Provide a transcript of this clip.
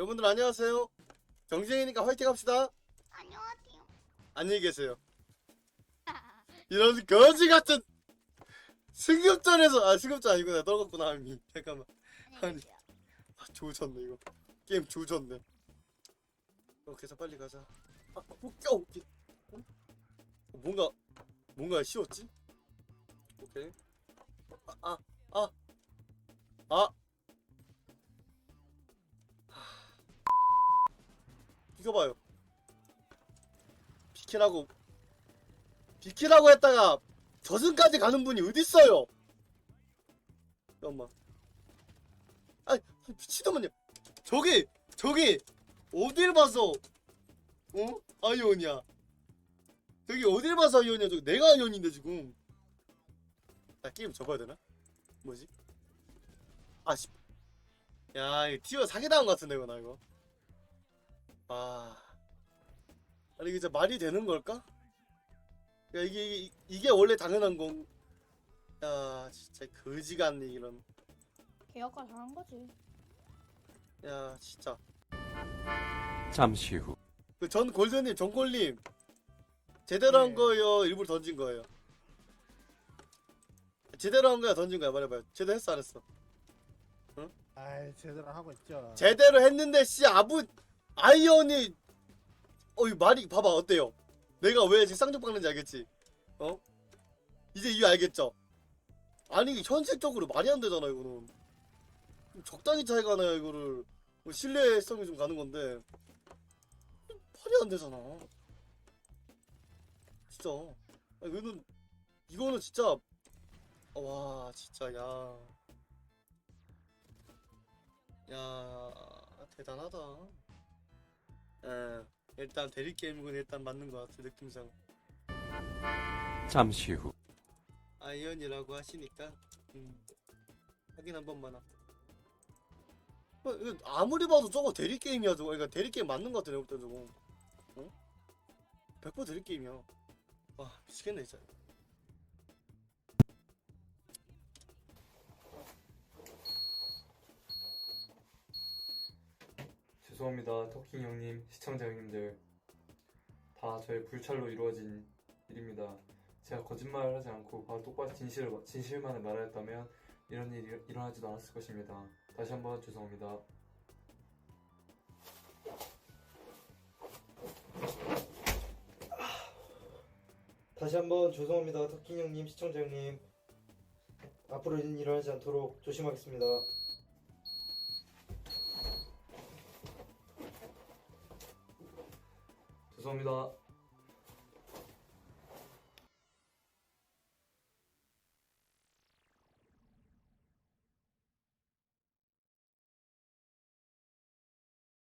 여러분들 안녕하세요. 경쟁이니까 화이팅 합시다. 안녕하세요. 안녕히 계세요. 이런 거지 같은 승급전에서 아 승급전 아니구나 떨궜구나 이미 잠깐만 계세요. 아, 조졌네 이거 게임 조졌네. 어 계산 빨리 가자. 아 웃겨 웃기. 어? 뭔가 뭔가 쉬웠지? 오케이. 아아 아. 아. 이거 봐요. 비키라고 비키라고 했다가 저승까지 가는 분이 어딨어요? 잠깐만. 아 미치더만요. 저기 저기 어딜 봐서 어 아이온이야. 저기 어딜 봐서 아이온이야. 저기 내가 아이온인데 지금. 나 게임 접어야 되나? 뭐지? 아씨. 야 이거 티어 사기당한 것 같은데 이거 나 이거. 아. 아니 이게 진짜 말이 되는 걸까? 야 이게 이게, 이게 원래 당연한 건. 야 진짜 거지 같네 이런. 개혁가 잘한 거지. 야 진짜. 잠시 후 그 전 골드님 전 골님 제대로 한 네. 거예요 일부러 던진 거예요. 제대로 한 거야 던진 거야 말해봐요. 제대로 했어 안 했어? 아이 제대로 하고 있죠. 제대로 했는데 씨 아부 아이언이 어이 말이 봐봐 어때요? 내가 왜 지금 쌍욕 박는지 알겠지? 어? 이제 이유 알겠죠? 아니 현실적으로 말이 안 되잖아 이거는 좀 적당히 차이가 나야 이거를 뭐 신뢰성이 좀 가는 건데 말이 안 되잖아 진짜 아니, 이거는 이거는 진짜 와 진짜 야 야 대단하다. 에 일단 대리 게임은 일단 맞는 것 같아 느낌상. 잠시 후 아이언이라고 하시니까 음, 확인 한 번만 하. 어, 이거 아무리 봐도 저거 대리 게임이야 저거. 그러니까 대리 게임 맞는 것 같아 내가 볼때 저거. 어? 100% 대리 게임이야. 와 미치겠네 진짜. 죄송합니다. 토킹 형님, 시청자 형님들. 다 저의 불찰로 이루어진 일입니다. 제가 거짓말을 하지 않고 바로 똑바로 진실을, 진실만을 말하였다면 이런 일이 일어나지도 않았을 것입니다. 다시 한번 죄송합니다. 다시 한번 죄송합니다. 토킹 형님, 시청자 형님. 앞으로 하지 않도록 조심하겠습니다. 죄송합니다.